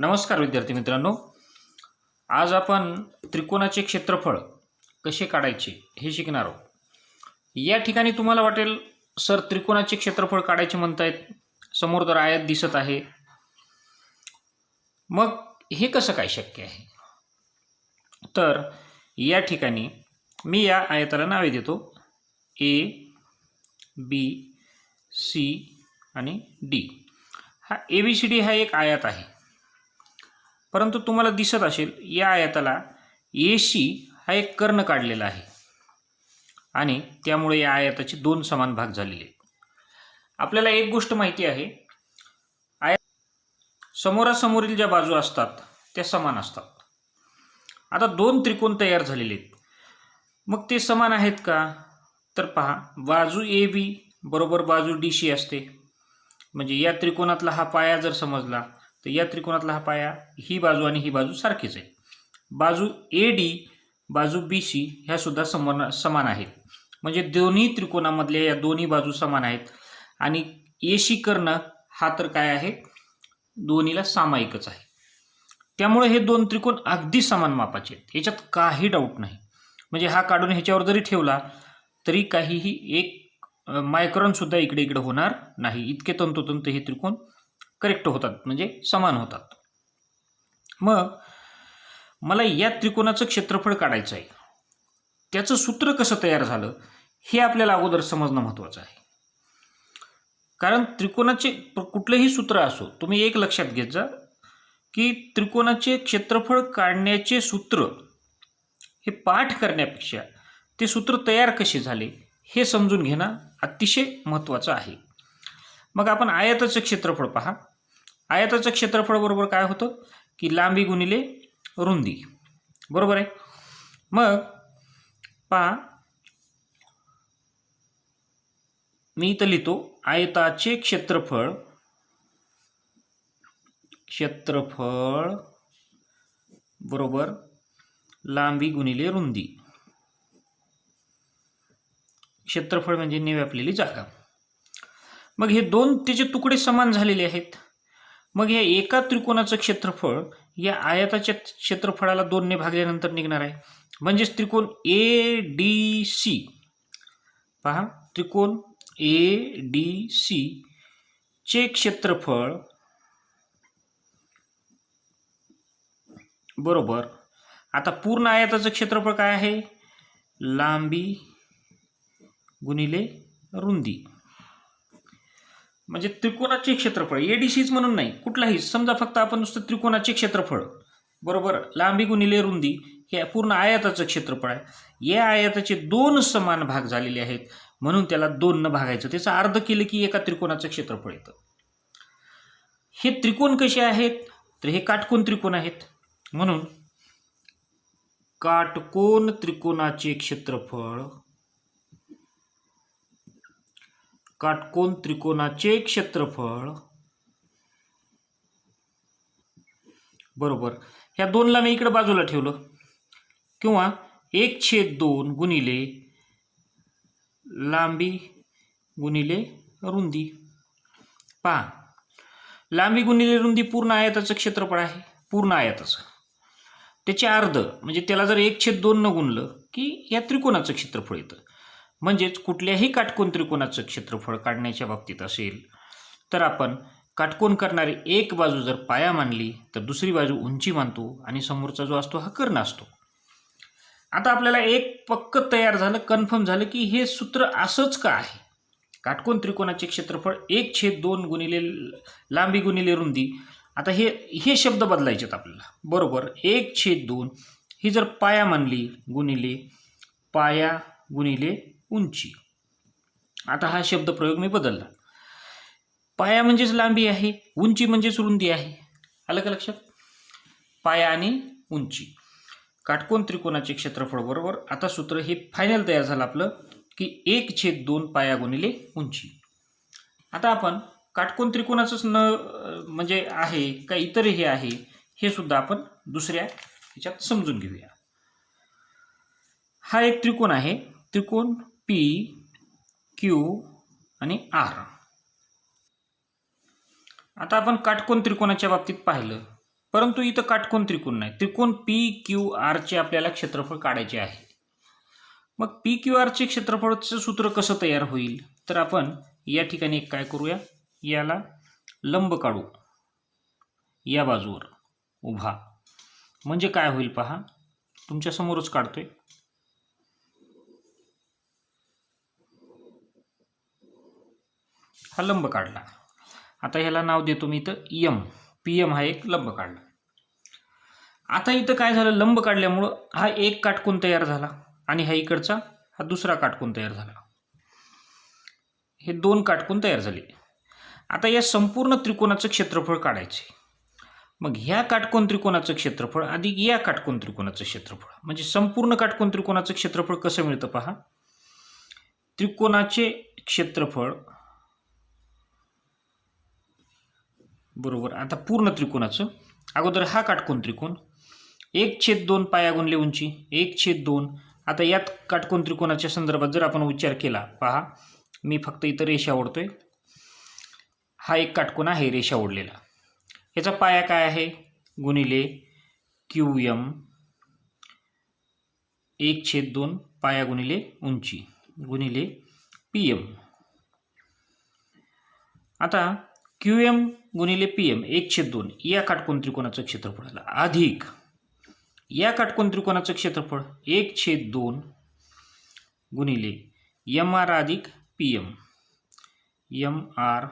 नमस्कार विद्यार्थी मित्रांनो. आज आपण त्रिकोणाचे क्षेत्रफळ कसे काढायचे हे शिकणार आहोत. या ठिकाणी तुम्हाला वाटेल सर त्रिकोणाचे क्षेत्रफळ काढायचे म्हणतायत. समोर तर आयात दिसत आहे. मग हे कसं काय शक्य आहे? तर या ठिकाणी मी या आयताला नावे देतो. ए बी सी आणि डी. हा ए बी सी डी हा एक आयात आहे. परंतु तुम्हाला दिसत असेल या आयताला एशी हा एक कर्ण काढलेला आहे. आणि त्यामुळे या आयताचे दोन समान भाग झालेले आहेत. आपल्याला एक गोष्ट माहिती आहे आयत समोरासमोरील ज्या बाजू असतात त्या समान असतात. आता दोन त्रिकोण तयार झालेले आहेत. मग ते समान आहेत का? तर पहा बाजू ए बी बरोबर बाजू डी सी असते. म्हणजे या त्रिकोणातला हा पाया जर समजला तर या त्रिकोणातला हा पाया ही बाजू आणि ही बाजू सारखीच आहे. बाजू ए डी बाजू बी सी ह्या सुद्धा समान समान आहेत. म्हणजे दोन्ही त्रिकोणामधल्या या दोन्ही बाजू समान आहेत. आणि ए सी कर्ण हा तर काय आहे? दोन्हीला सामायिकच आहे. त्यामुळे हे दोन त्रिकोण अगदी समान मापाचे आहेत. याच्यात काही डाऊट नाही. म्हणजे हा काढून ह्याच्यावर जरी ठेवला तरी काहीही एक मायक्रॉनसुद्धा इकडे इकडे होणार नाही. इतके तंतोतंत हे त्रिकोण करेक्ट होतात म्हणजे समान होतात. मग मला या त्रिकोणाचं क्षेत्रफळ काढायचं आहे. त्याचं सूत्र कसं तयार झालं हे आपल्याला अगोदर समजणं महत्त्वाचं आहे. कारण त्रिकोणाचे कुठलंही सूत्र असो तुम्ही एक लक्षात घेत जा की त्रिकोणाचे क्षेत्रफळ काढण्याचे सूत्र हे पाठ करण्यापेक्षा ते सूत्र तयार कसे झाले हे समजून घेणं अतिशय महत्त्वाचं आहे. मग आपण आयताचं क्षेत्रफळ पहा. आयताचं क्षेत्रफळ बरोबर काय होतं? की लांबी गुणिले रुंदी. बरोबर आहे? मग पहा. मी इथं लिहितो आयताचे क्षेत्रफळ क्षेत्रफळ बरोबर लांबी गुणिले रुंदी. क्षेत्रफळ म्हणजे ने व्यापलेली जागा. मग हे दोन त्याचे तुकडे समान झालेले आहेत. मग या एका त्रिकोणाचं क्षेत्रफळ या आयताच्या क्षेत्रफळाला दोनने भागल्यानंतर निघणार आहे. म्हणजेच त्रिकोण ए डी सी पहा त्रिकोण ए डी सी चे क्षेत्रफळ बरोबर. आता पूर्ण आयताचं क्षेत्रफळ काय आहे? लांबी गुणिले रुंदी. म्हणजे त्रिकोणाचे क्षेत्रफळ ए डी सीज म्हणून नाही कुठलाही समजा फक्त आपण नुसतं त्रिकोणाचे क्षेत्रफळ बरोबर? लांबी गुणिले रुंदी हे पूर्ण आयाताचं क्षेत्रफळ आहे. या आयाताचे दोन समान भाग झालेले आहेत म्हणून त्याला दोन न भागायचं. त्याचा अर्ध केलं की एका त्रिकोणाचं क्षेत्रफळ येतं. हे त्रिकोण कसे आहेत? तर हे काटकोन त्रिकोण आहेत. म्हणून काटकोन त्रिकोणाचे क्षेत्रफळ काटकोन त्रिकोणाचे क्षेत्रफळ. बरोबर. ह्या दोनला मी इकडे बाजूला ठेवलं. किंवा एक छेद दोन गुणिले लांबी गुणिले रुंदी. पहा. लांबी गुणिले रुंदी पूर्ण आयताचं क्षेत्रफळ आहे. पूर्ण आयताचं. त्याचे अर्ध म्हणजे त्याला जर एक छेद दोन न गुणलं की या त्रिकोणाचं क्षेत्रफळ येतं. म्हणजेच कुठल्याही काटकोन त्रिकोणाचं क्षेत्रफळ काढण्याच्या बाबतीत असेल तर आपण काटकोन करणारी एक बाजू जर पाया मानली तर दुसरी बाजू उंची मानतो आणि समोरचा जो असतो हा कर्ण असतो. आता आपल्याला एक पक्क तयार झालं कन्फर्म झालं की हे सूत्र असंच का आहे? काटकोन त्रिकोणाचे क्षेत्रफळ एक छेद दोन गुणिले लांबी गुणिले रुंदी. आता हे हे शब्द बदलायचे आहेत आपल्याला. बरोबर एक छेद दोन ही जर पाया मानली गुणिले पाया गुणिले उंची. आता हा शब्द प्रयोग मी बदलला. पाया म्हणजेच लांबी आहे उंची म्हणजेच रुंदी आहे. आलं का लक्षात? पाया आणि उंची. काटकोन त्रिकोणाचे क्षेत्रफळ बरोबर. आता सूत्र हे फायनल तयार झालं आपलं की एक छेद दोन पाया गुणिले उंची. आता आपण काटकोन त्रिकोणाचंच न म्हणजे आहे का इतर हे आहे हे सुद्धा आपण दुसऱ्या ह्याच्यात समजून घेऊया. हा एक त्रिकोण आहे त्रिकोण पी क्यू आणि आर आता आपण काटकोन त्रिकोणाच्या बाबतीत पाहिलं. परंतु इथं काटकोन त्रिकोण नाही. त्रिकोण पी क्यू आरचे आपल्याला क्षेत्रफळ काढायचे आहे. मग पी क्यू आरचे क्षेत्रफळाचं सूत्र कसं तयार होईल? तर आपण या ठिकाणी काय करूया? याला लंब काढू. या बाजूवर उभा. म्हणजे काय होईल पहा? तुमच्यासमोरच काढतोय. हा लंब काढला. आता ह्याला नाव देतो मी इथं यम पी एम हा एक लंब काढला. आता इथं काय झालं? लंब काढल्यामुळं हा एक काटकोन तयार झाला आणि हा इकडचा हा दुसरा काटकोन तयार झाला. हे दोन काटकोन तयार झाले. आता या संपूर्ण त्रिकोणाचं क्षेत्रफळ काढायचे. मग ह्या काटकोन त्रिकोणाचं क्षेत्रफळ अधिक या काटकोन त्रिकोणाचं क्षेत्रफळ. म्हणजे संपूर्ण काटकोन त्रिकोणाचं क्षेत्रफळ कसं मिळतं पहा? त्रिकोणाचे क्षेत्रफळ बरोबर. आता पूर्ण त्रिकोणाचं. अगोदर हा काटकोन त्रिकोण. एक छेद दोन पाया गुणले उंची. एक छेद दोन. आता यात काटकोन त्रिकोणाच्या संदर्भात जर आपण विचार केला पहा. मी फक्त इथं रेषा ओढतोय. हा एक काटकोन आहे रेषा ओढलेला. याचा पाया काय आहे? गुणिले क्यू एम एक छेद दोन पाया गुणिले उंची. गुणिले पी एम आता क्यू एम गुणिले पी एम एक छेद दोन. या काटकोन त्रिकोणाचं क्षेत्रफळ आलं. अधिक. या काटकोन त्रिकोणाचं क्षेत्रफळ एक छेद दोन गुणिले एम आर अधिक पी एम एम आर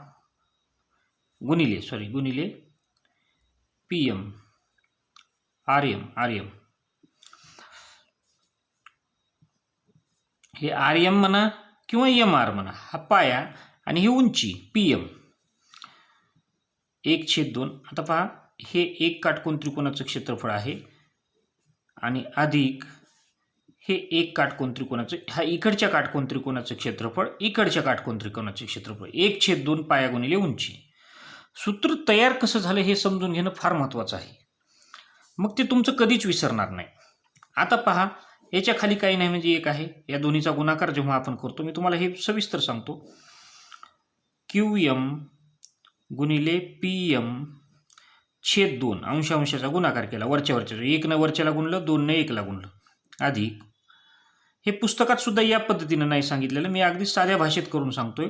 गुणिले सॉरी गुणिले P M R M R M. हे आर एम म्हणा किंवा एम आर म्हणा हा पाया आणि ही उंची पी एम एक छेद दोन. आता पहा हे एक काटकोन त्रिकोणाचं क्षेत्रफळ आहे. आणि अधिक हे एक काटकोन त्रिकोणाचं हा इकडच्या काटकोन त्रिकोणाचं क्षेत्रफळ इकडच्या काटकोन त्रिकोणाचं क्षेत्रफळ. एक छेद दोन पाया गुणिले उंची. सूत्र तयार कसं झालं हे समजून घेणं फार महत्त्वाचं आहे. मग ते तुमचं कधीच विसरणार नाही. आता पहा याच्या खाली काही नाही म्हणजे एक आहे. या दोन्हीचा गुणाकार जेव्हा आपण करतो मी तुम्हाला हे सविस्तर सांगतो. क्यू एम गुणिले पी एम छेद दोन. अंश अंशाचा गुणाकार केला. वरच्या वरच्या. एकनं वरच्याला गुणलं दोननं एकला गुणलं. अधिक. हे पुस्तकात सुद्धा या पद्धतीनं नाही सांगितलेलं. मी अगदी साध्या भाषेत करून सांगतोय.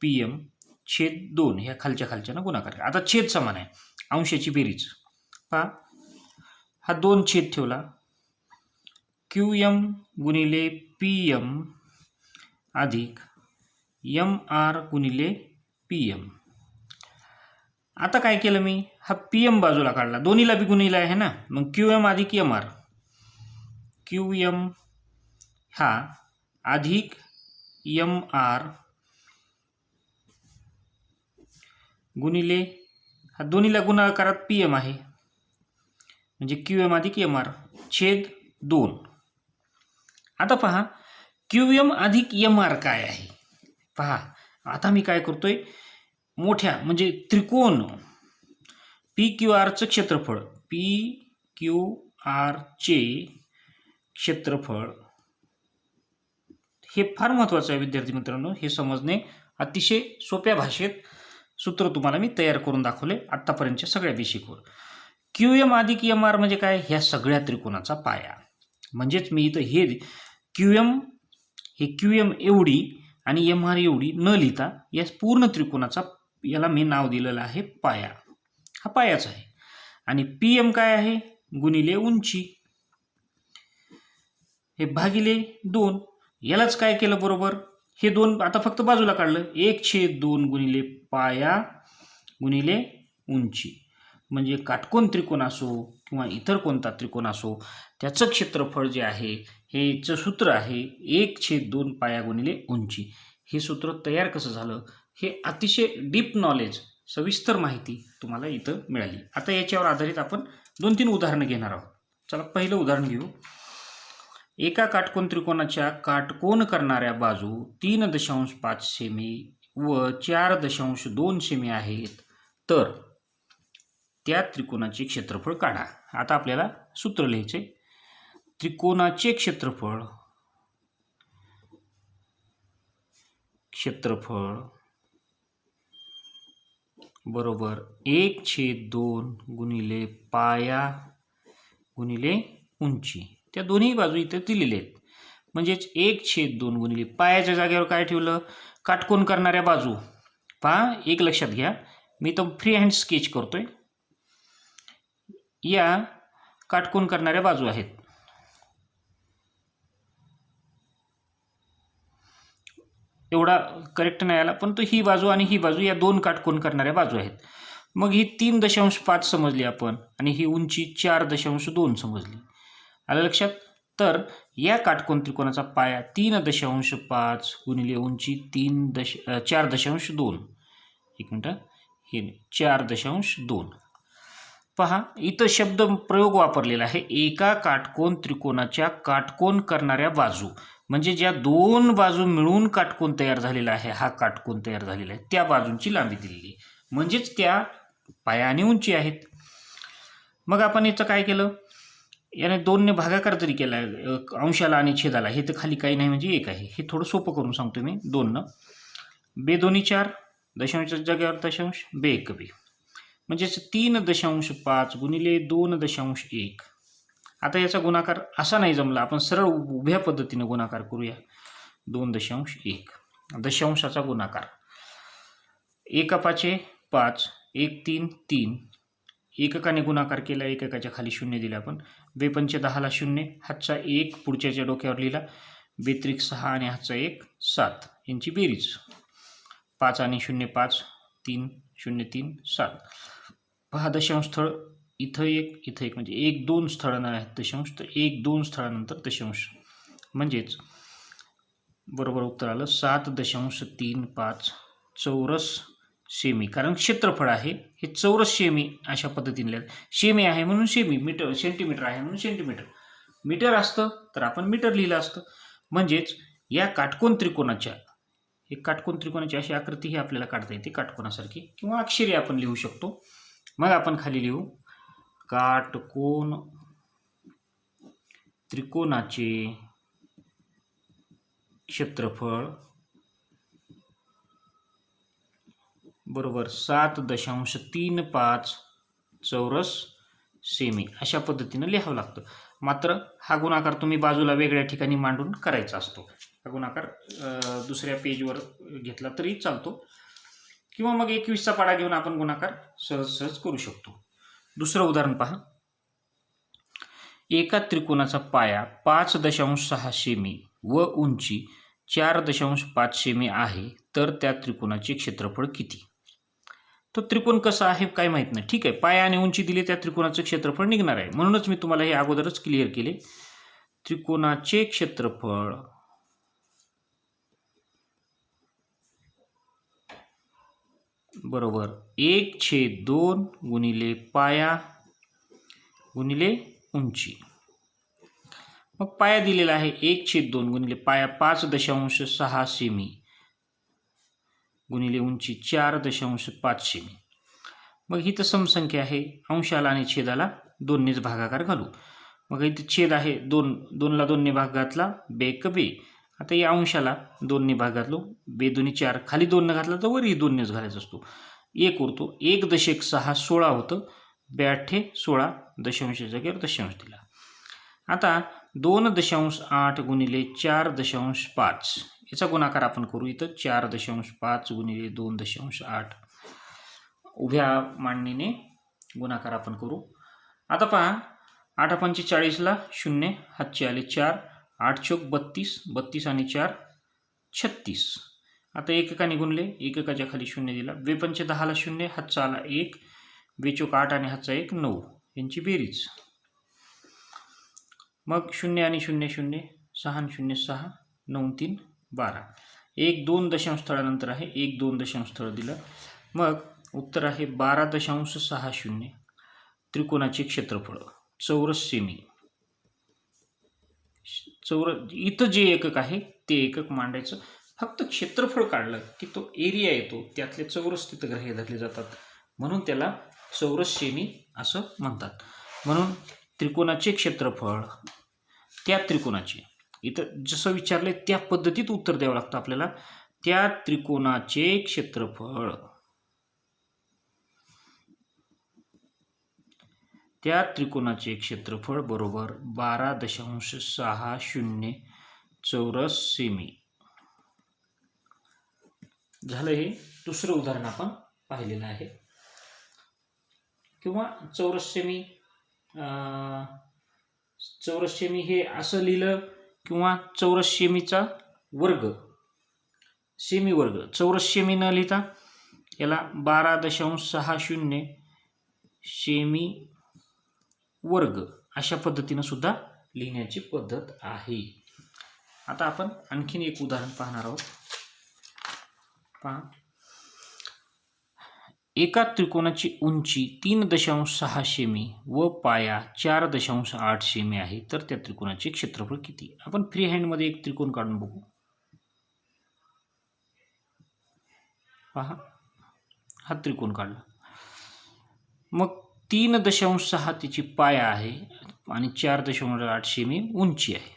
पी एम छेद दोन ह्या खालच्या खालच्यानं गुणाकार आता छेद समान आहे. अंशाची बेरीज. पहा. हा दोन छेद ठेवला. क्यू एम गुणिले पी एम अधिक एम आर गुणिले पी एम आता काय केलं मी? हा पी एम बाजूला काढला. दोन्हीला बी गुन्हेला आहे ना? मग क्यू एम अधिक एम आर क्यू एम हा अधिक एम आर गुणिले हा दोन्हीला गुणाकारात पी एम आहे. म्हणजे क्यू एम अधिक एम आर छेद दोन. आता पहा क्यू एम अधिक एम आर काय आहे? पहा आता मी काय करतोय? मोठ्या म्हणजे त्रिकोण. पी क्यू आरचं क्षेत्रफळ. पी क्यू आरचे क्षेत्रफळ. हे फार महत्त्वाचं आहे विद्यार्थी मित्रांनो. हे समजणे अतिशय सोप्या भाषेत सूत्र तुम्हाला मी तयार करून दाखवले आत्तापर्यंतच्या सगळ्या बेसिकवर क्यू एम अधिक एम आर म्हणजे काय? ह्या सगळ्या त्रिकोणाचा पाया. म्हणजेच मी इथं हे क्यू एम हे क्यू एम एवढी आणि एम आर एवढी न लिहिता या पूर्ण त्रिकोणाचा याला मी नाव दिलेलं आहे पाया. हा पायाच आहे. आणि पी एम काय आहे? गुणिले उंची. हे भागिले दोन. यालाच काय केलं बरोबर? हे दोन आता फक्त बाजूला काढलं. एक छेद दोन गुणिले पाया गुणिले उंची. म्हणजे काटकोन त्रिकोण असो किंवा इतर कोणता त्रिकोण असो त्याचं क्षेत्रफळ जे आहे हेचं सूत्र आहे एक छेद दोन पाया गुणिले उंची. हे सूत्र तयार कसं झालं? हे अतिशय डीप नॉलेज सविस्तर माहिती तुम्हाला इथं मिळाली. आता याच्यावर आधारित आपण दोन तीन उदाहरणं घेणार आहोत. चला पहिलं उदाहरण घेऊ. एका काटकोन त्रिकोणाच्या काटकोन करणाऱ्या बाजू तीन दशांश पाच सेमी व चार दशांश दोन सेमी आहेत. तर त्या त्रिकोणाचे क्षेत्रफळ काढा. आता आपल्याला सूत्र लिहायचे त्रिकोणाचे क्षेत्रफळ क्षेत्रफळ बरोबर. एक छेद दोन गुणिले पाया गुणिले उंची. त्या दोन्ही बाजू इथं दिलेल्या आहेत. म्हणजेच एक छेद दोन गुणिले पायाच्या जागेवर काय ठेवलं? काटकोन करणाऱ्या बाजू. पहा एक लक्षात घ्या. मी तो फ्री हँड स्केच करतोय. या काटकोन करणाऱ्या बाजू आहेत. एवढा करेक्ट नाही आला. पण तो ही बाजू आणि ही बाजू या दोन काटकोन करणाऱ्या बाजू आहेत. मग ही तीन दशांश पाच समजली आपण आणि ही उंची चार दशांश दोन समजली. आलं लक्षात? तर या काटकोन त्रिकोणाचा पाया तीन दशांश पाच गुणिले उंची तीन दश चार दशांश दोन. एक मिनटं. हे चार दशांश दोन. पहा इथं शब्द प्रयोग वापरलेला आहे. एका काटकोन त्रिकोणाच्या काटकोन करणाऱ्या बाजू. म्हणजे ज्या दोन बाजू मिळून काटकोन तयार झालेला आहे हा काटकोन तयार झालेला आहे त्या बाजूंची लांबी दिलेली म्हणजेच त्या पाया आणि उंची आहेत. मग आपण याचं काय केलं? याने दोनने भागाकार जरी केला आहे, अंशाला आणि छेदाला हे तर खाली काही नाही म्हणजे एक आहे. हे थोडं सोपं करून सांगतो मी दोननं. बे दोन्ही चार दशांश जागेवर दशांश बे एक बे. म्हणजेच तीन दशांश पाच गुणिले दोन दशांश एक. आता याचा गुणाकार असा नाही जमला. आपण सरळ उ- उभ्या पद्धतीनं गुणाकार करूया. दोन दशांश एक. दशांशाचा गुणाकार. एका पाचे पाच एक तीन तीन. एककाने गुणाकार केला एककाच्या खाली शून्य दिले आपण. बेपंचे दहाला शून्य हातचा एक पुढच्याच्या डोक्यावर लिहिला. बेत्रिक सहा आणि हातचा एक सात. यांची बेरीज. पाच आणि शून्य पाच तीन शून्य तीन सात. पहा दशांश स्थळ इथं एक इथं एक म्हणजे एक दोन स्थळांना आहेत दशांश तर एक दोन स्थळानंतर दशांश म्हणजेच बरोबर उत्तर आलं सात दशांश तीन पाच चौरस सेमी कारण क्षेत्रफळ आहे हे चौरस सेमी अशा पद्धतीने लिहिलं सेमी आहे म्हणून सेमी मीटर सेंटीमीटर आहे म्हणून सेंटीमीटर मीटर असतं तर आपण मीटर लिहिलं असतं. म्हणजेच या काटकोन त्रिकोणाच्या हे काटकोन त्रिकोणाची अशी आकृती ही आपल्याला काढता येते काटकोनासारखी किंवा अक्षरी आपण लिहू शकतो. मग आपण खाली लिहू. काटकोन त्रिकोणाचे क्षेत्रफळ बरोबर सात दशांश तीन पाच चौरस सेमी. अशा पद्धतीनं लिहावं लागतं. मात्र हा गुणाकार तुम्ही बाजूला वेगळ्या ठिकाणी मांडून करायचा असतो. हा गुणाकार दुसऱ्या पेजवर घेतला तरी चालतो. किंवा मग एकवीसचा पाडा घेऊन आपण गुणाकार सहज सहज करू शकतो. दुसरं उदाहरण पहा. एका त्रिकोणाचा पाया पाच दशांश सहा सेमी व उंची चार दशांश पाच सेमी आहे तर त्या त्रिकोणाचे क्षेत्रफळ किती? तो त्रिकोण कसा आहे काय माहीत नाही. ठीक आहे पाया आणि उंची दिली त्या त्रिकोणाचं क्षेत्रफळ निघणार आहे. म्हणूनच मी तुम्हाला हे अगोदरच क्लिअर केले. त्रिकोणाचे क्षेत्रफळ बरोबर. एक छेद दोन गुणिले पाया गुणिले उंची. मग पाया दिलेला आहे एक छेद दोन गुणिले पाया पाच दशांश सहा सेमी गुणिले उंची चार दशांश पाच सेमी. मग ही तर समसंख्या आहे. अंशाला आणि छेदाला दोननेच भागाकार घालू. मग इथे छेद आहे दोन दोनला दोनने भाग घातला बे बे. आता या अंशाला दोनने भाग घातलो बेदोनी चार खाली दोननं घातला तर वरही दोननेच घालायचा असतो. एक उरतो एक दशक सहा सोळा होतं ब्याठे सोळा दशांश जागेवर दशांश दिला. आता दोन दशांश आठ गुणिले चार दशांश पाच याचा गुणाकार आपण करू इथं चार दशांश पाच गुणिले दोन दशांश आठ. उभ्या मांडणीने गुणाकार आपण करू. आता पहा आठ पंचेचाळीसला शून्य हातचे आले चार आठ चौक बत्तीस बत्तीस आणि चार छत्तीस. आता एककाने गुणले एककाच्या खाली शून्य दिला. बेपंचे दहाला शून्य हातचा आला एक बेचोक आठ आणि हातचा एक नऊ. यांची बेरीज. मग शून्य आणि शून्य शून्य सहा आणि शून्य सहा नऊ तीन बारा. एक दोन दशांश स्थळानंतर आहे. एक दोन दशांश स्थळ दिलं. मग उत्तर आहे बारा दशांश सहा शून्य. त्रिकोणाचे क्षेत्रफळ. चौरस सेमी. चौर इथं जे एकक आहे ते एकक मांडायचं. फक्त क्षेत्रफळ काढलं की तो एरिया येतो त्यातले चौरस तिथं ग्राह्य धरले जातात. म्हणून त्याला चौरस सेमी असं म्हणतात. म्हणून त्रिकोणाचे क्षेत्रफळ त्या त्रिकोणाचे. इथं जसं विचारले त्या पद्धतीत उत्तर द्यावं लागतं आपल्याला. त्या त्रिकोणाचे क्षेत्रफळ. त्या त्रिकोणाचे क्षेत्रफळ बरोबर बारा दशांश सहा शून्य चौरस सेमी. झालं हे. दुसरं उदाहरण आपण पाहिलेलं आहे. किंवा चौरस सेमी चौरस सेमी हे असं लिहिलं किंवा चौरस सेमीचा वर्ग सेमी वर्ग. चौरस सेमी न लिहिता याला बारा दशांश सहा शून्य सेमी वर्ग अशा पद्धतीनं सुद्धा लिहिण्याची पद्धत आहे. आता आपण आणखीन एक उदाहरण पाहणार आहोत. पहा. एका त्रिकोणाची उंची तीन दशांश सहा सेमी व पाया चार दशांश आठ सेमी आहे. तर त्या त्रिकोणाचे क्षेत्रफळ किती? आपण फ्री हँडमध्ये एक त्रिकोण काढून बघू. पहा. हा त्रिकोण काढला. मग तीन दशांश सहा तिची पाया आहे आणि चार दशांश आठ सेमी उंची आहे.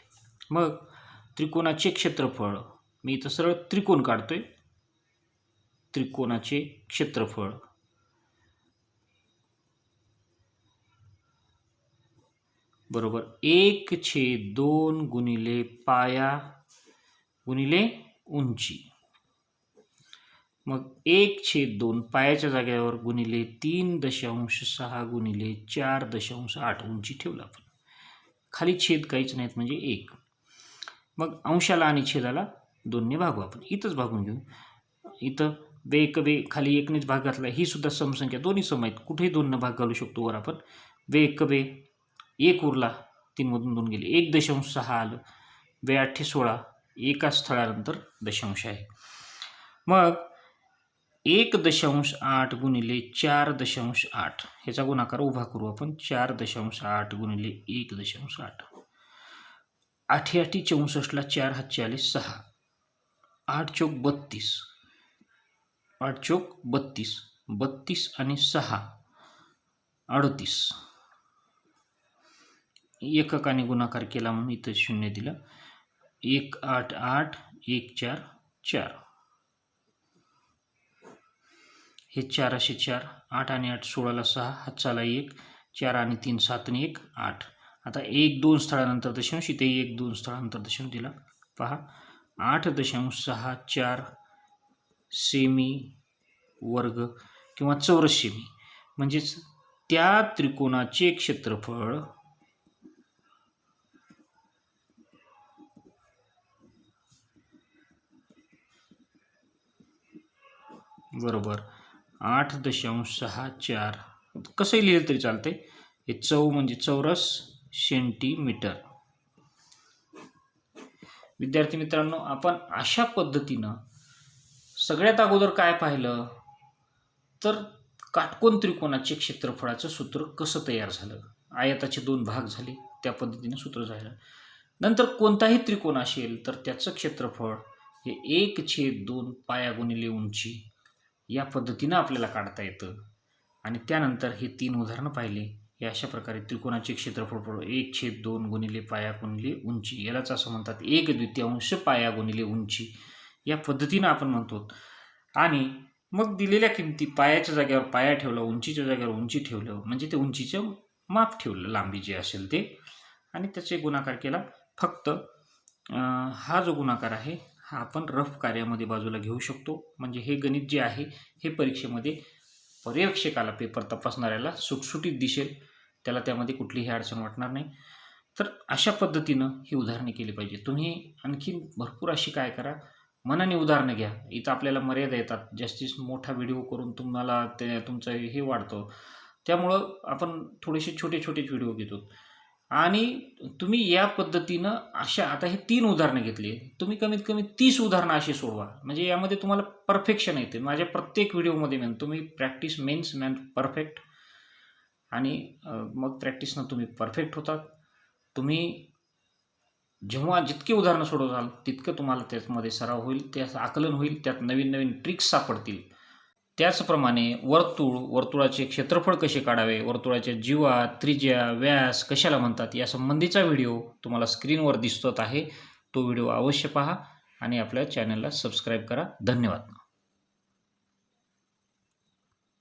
मग त्रिकोणाचे क्षेत्रफळ मी इथं सरळ त्रिकोण काढतोय. त्रिकोणाचे क्षेत्रफळ. बरोबर एक छे दोन गुणिले पाया गुणिले उंची. मग एक छेद दोन पायाच्या जागेवर गुणिले तीन दशांश सहा गुणिले चार दशांश आठ उंची ठेवलं आपण. खाली छेद काहीच नाहीत म्हणजे एक. मग अंशाला आणि छेदाला दोनने भागू आपण. इथंच भागून घेऊ. इथं बे एक बे खाली एकनेच भाग घातला ही सुद्धा समसंख्या दोन्ही सम आहेत. कुठेही दोननं भाग घालू शकतो वर आपण. बे एक बे एक उरला तीनमधून दोन गेले. एक दशांश सहा आलं. बे आठे सोळा एका स्थळानंतर दशांश आहे. मग एक दशांश आठ गुणिले चार दशांश आठ. ह्याचा गुणाकार उभा करू आपण. चार दशांश आठ गुणिले एक दशांश आठ. आठी आठी चौसष्टला चार हातचे आले सहा. आठ चौक बत्तीस. आठ चौक बत्तीस. बत्तीस आणि सहा. अडतीस. एककाने गुणाकार केला म्हणून इथं शून्य दिलं. एक आठ आठ एक चार चार. हे चार असे चार आठ आणि आठ सोळाला सहा हातचाला एक चार आणि तीन सात आणि एक आठ. आता एक दोन स्थळानंतर दशांश इथे एक दोन स्थळानंतर दशांश दिला. पहा आठ दशांश सहा चार सेमी वर्ग किंवा चौरस सेमी. म्हणजेच त्या त्रिकोणाचे क्षेत्रफळ बरोबर. आठ दशांश सहा चार. कसंही लिहिलं तरी चालते हे चौ म्हणजे चौरस सेंटीमीटर. विद्यार्थी मित्रांनो आपण अशा पद्धतीनं सगळ्यात अगोदर काय पाहिलं? तर काटकोन त्रिकोणाचे क्षेत्रफळाचं सूत्र कसं तयार झालं? आयताचे दोन भाग झाले त्या पद्धतीने सूत्र झालं. नंतर कोणताही त्रिकोण असेल तर त्याचं क्षेत्रफळ हे एक छेद दोन पायागुणिले उंची. या पद्धतीनं आपल्याला काढता येतं. आणि त्यानंतर हे तीन उदाहरणं पाहिले. हे अशा प्रकारे त्रिकोणाचे क्षेत्रफळ पडू एक छेद दोन गुणिले पाया गुणिले उंची. यालाच असं म्हणतात एक द्वितीयांश पाया गुणिले उंची. या पद्धतीनं आपण म्हणतो. आणि मग दिलेल्या किमती पायाच्या जागेवर पाया ठेवला उंचीच्या जागेवर उंची ठेवलं म्हणजे ते उंचीचं माप ठेवलं लांबी जे असेल ते. आणि त्याचे गुणाकार केला. फक्त हा जो गुणाकार आहे आपण रफ कार्यामध्ये बाजूला घेऊ शकतो. म्हणजे हे गणित जे आहे हे परीक्षेमध्ये पर्यवेक्षकाला पेपर तपासणाऱ्याला सुटसुटीत दिसेल. त्याला त्यामध्ये कुठलीही अडचण वाटणार नाही. तर अशा पद्धतीनं ही उदाहरणे केली पाहिजे. तुम्ही आणखीन भरपूर अशी काय करा. मनाने उदाहरणं घ्या. इथं आपल्याला मर्यादा येतात. जास्तीत मोठा व्हिडिओ करून तुम्हाला ते तुमचं हे वाढतं. त्यामुळं आपण थोडेसे छोटे छोटेच व्हिडिओ घेतो. आणि तुम्ही या पद्धतीनं अशा आता हे तीन उदाहरणं घेतली तुम्ही कमीत कमी तीस उदाहरणं अशी सोडवा. म्हणजे यामध्ये तुम्हाला परफेक्शन येते. माझ्या प्रत्येक व्हिडिओमध्ये मेन तुम्ही प्रॅक्टिस मेन्स मॅन परफेक्ट आणि मग प्रॅक्टिसनं तुम्ही परफेक्ट होतात. तुम्ही जेव्हा जितके उदाहरणं सोडवाल तितकं तुम्हाला त्यामध्ये सराव होईल त्याचं आकलन होईल त्यात नवीन नवीन ट्रिक्स सापडतील. त्याचप्रमाणे वर्तुळ वर्तुळाचे क्षेत्रफळ कसे काढावे? वर्तुळाच्या जीवा त्रिज्या व्यास कशाला म्हणतात? या संबंधीचा व्हिडिओ तुम्हाला स्क्रीनवर दिसतोच आहे. तो व्हिडिओ अवश्य पहा आणि आपल्या चॅनलला सबस्क्राईब करा. धन्यवाद.